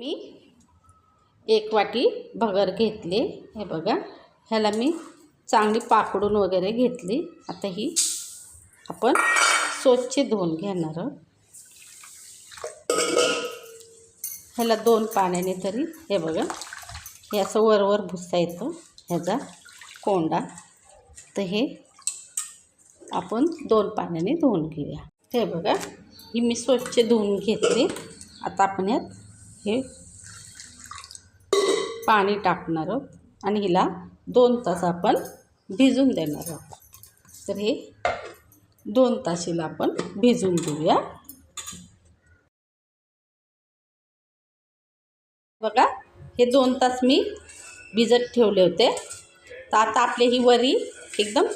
मी एक वाटी भगर घेतली. हे बघा ह्याला मी चांगली पाकडून वगैरे घेतली. आता ही आपण स्वच्छ धुवून घेणार ह्याला दोन पाण्याने तरी हे बघा हे असं वरवर भुसा येतो ह्याचा कोंडा. तर हे आपण दोन पाण्याने धुवून घेऊया. हे बघा ही मी स्वच्छ धुवून घेतली. आता आपण यात हे पाणी टाकणार आहोत आणि हिला दोन तास आपण भिजून देणार आहोत. तर हे दोन ताशीला आपण भिजून देऊया. बघा हे दोन तास मी भिजत ठेवले होते. तर आता आपली ही वरी एकदम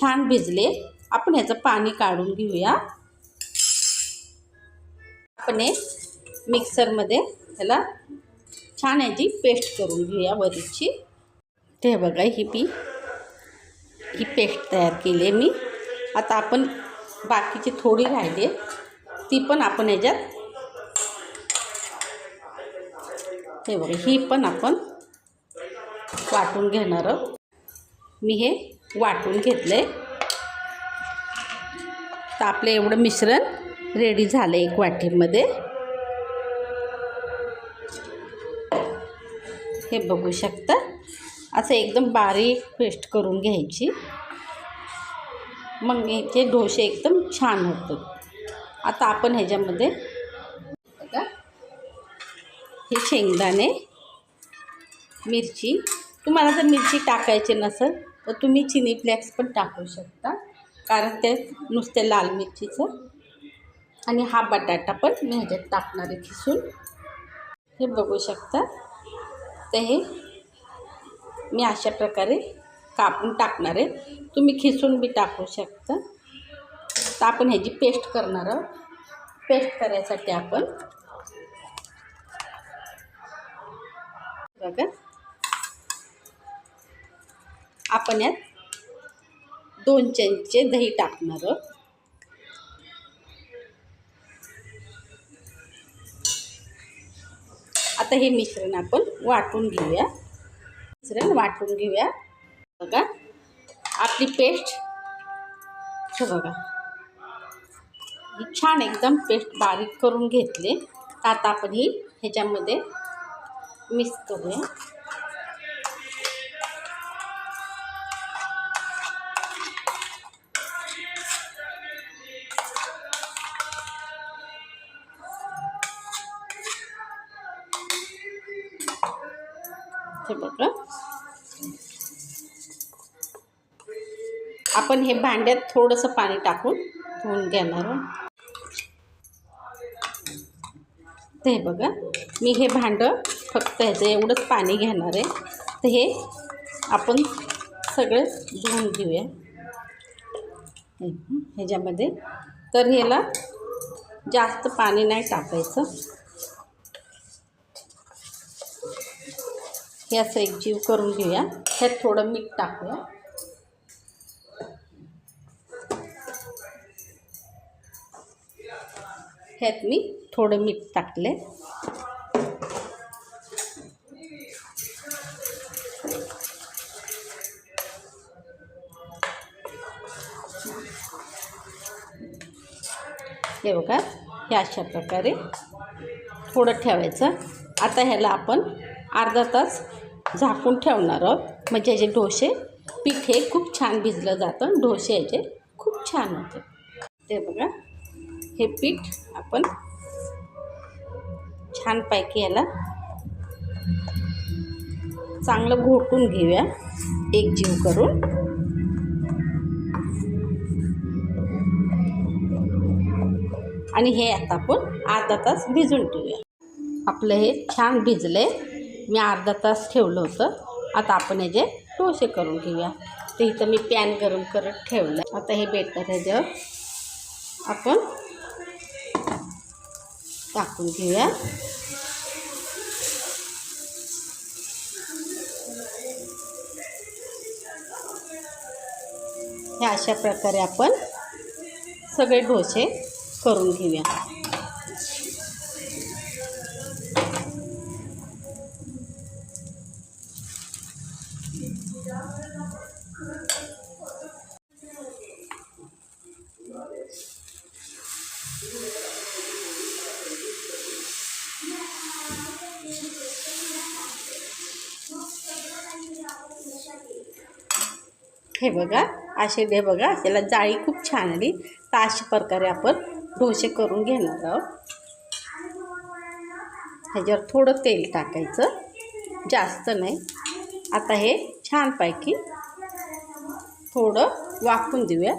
छान भिजले. आपण ह्याचं पाणी काढून घेऊया. आपण मिक्सरमध्ये ह्याला छान याची पेस्ट करून घेऊया वरीची. ते बघा ही पी ही पेस्ट तयार केली आहे मी. आता आपण बाकीची थोडी राहिली ती पण आपण याच्यात हे बघा ही पण आपण वाटून घेणार आहोत. मी हे वाटून घेतलं आहे तर आपलं एवढं मिश्रण रेडी झालं एक वाटीमध्ये. हे बघू शकता. असं एकदम बारीक पेस्ट करून घ्यायची. मग याचे डोसे एकदम छान होतात. आता आपण ह्याच्यामध्ये बघा. हे शेंगदाणे मिरची. तुम्हाला जर मिरची टाकायची नसेल तर तुम्ही चिनी फ्लेक्स पण टाकू शकता. कारण ते नुसते लाल मिरचीचं. आणि हा बटाटा पण मी ह्याच्यात टाकणार आहे खिसून. हे बघू शकता. तर हे. मी अशा प्रकारे कापून टाकणार आहे. तुम्ही खिसून बी टाकू शकता. तर आपण ह्याची पेस्ट करणार आहोत. पेस्ट करायसाठी आपण बघा. आपण यात दोन चमचे दही टाकणार आहोत. आता हे मिश्रण आपण वाटून घेऊया. मिश्रण वाटून घेऊया. बघा आपली पेस्ट हे बघा. ही छान एकदम पेस्ट बारीक करून घेतले. तर आता आपण ही ह्याच्यामध्ये मिक्स करूया. हे बघा. आपण हे भांड्यात थोडंसं पाणी टाकून धुवून घेणार आहोत. ते हे बघा मी हे भांडं फक्त ह्याचं एवढंच पाणी घेणार आहे. तर हे आपण सगळे धुवून घेऊया. ह्याच्यामध्ये. तर ह्याला जास्त पाणी नाही टाकायचं. हे असं एक जीव करून घेऊया. ह्यात थोडं मीठ टाकूया. ह्यात मी थोडं मीठ टाकले हे बघा हे अशा प्रकारे थोडं ठेवायचं. आता ह्याला आपण अर्धा तास झाकून ठेवणार आहोत. म्हणजे याचे डोसे पीठ हे खूप छान भिजलं जातं डोसे याचे खूप छान होते ते बघा हे पीठ आपण छानपैकी याला चांगलं घोटून घेऊया. एक जीव करून. आणि हे आता आपण अर्धा तास भिजून ठेवूया. आपलं हे छान भिजले मी अर्धा तास ठेवलं होतं. आता आपण याचे डोसे करून घेऊया. ते इथं मी पॅन गरम करत ठेवलं. आता हे बेटर ह्याच्यावर आपण टाकून घेऊया. ह्या अशा प्रकारे आपण सगळे डोसे करून घेऊया. हे बघा असे दे बघा त्याला जाळी खूप छान आली. तर अशा प्रकारे आपण डोसे करून घेणार आहोत. ह्याच्यावर थोडं तेल टाकायचं. जास्त नाही. आता हे छानपैकी थोडं वाफून देऊया.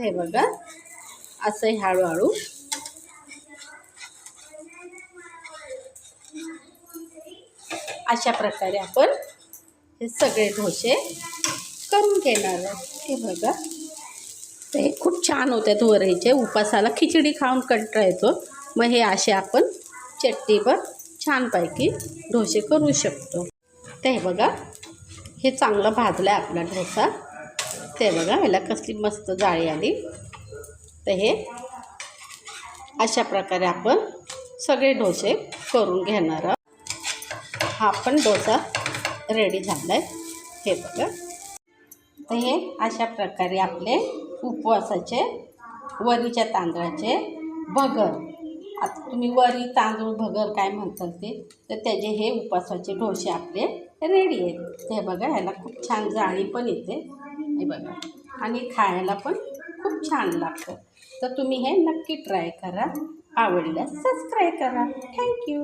हे बघा असं हे हळूहळू. अशा प्रकारे आपण हे सगळे डोसे करून घेणार आहे. हे बघा. ते खूप छान होत्यात वरईचे उपासाला खिचडी खाऊन कंटाळा येतो. मग हे असे आपण चटणीवर छानपैकी डोसे करू शकतो. ते बघा. हे चांगलं भाजलं आहे आपला डोसा. ते बघा ह्याला कसली मस्त जाळी आली. तर हे अशा प्रकारे आपण सगळे डोसे करून घेणार आहोत. हा पण डोसा रेडी झाला आहे हे बघा. तर हे अशा प्रकारे आपले उपवासाचे वरीच्या तांदळाचे भगर. आता तुम्ही वरी तांदूळ भगर काय म्हणतात ते? तर त्याचे हे उपवासाचे डोसे आपले रेडी आहेत. ते बघा ह्याला खूप छान जाळी पण येते. हे बघा. आणि खायला पण खूप छान लागतं. तर तुम्ही हे नक्की ट्राय करा. आवडल्यास सबस्क्राईब करा. थँक्यू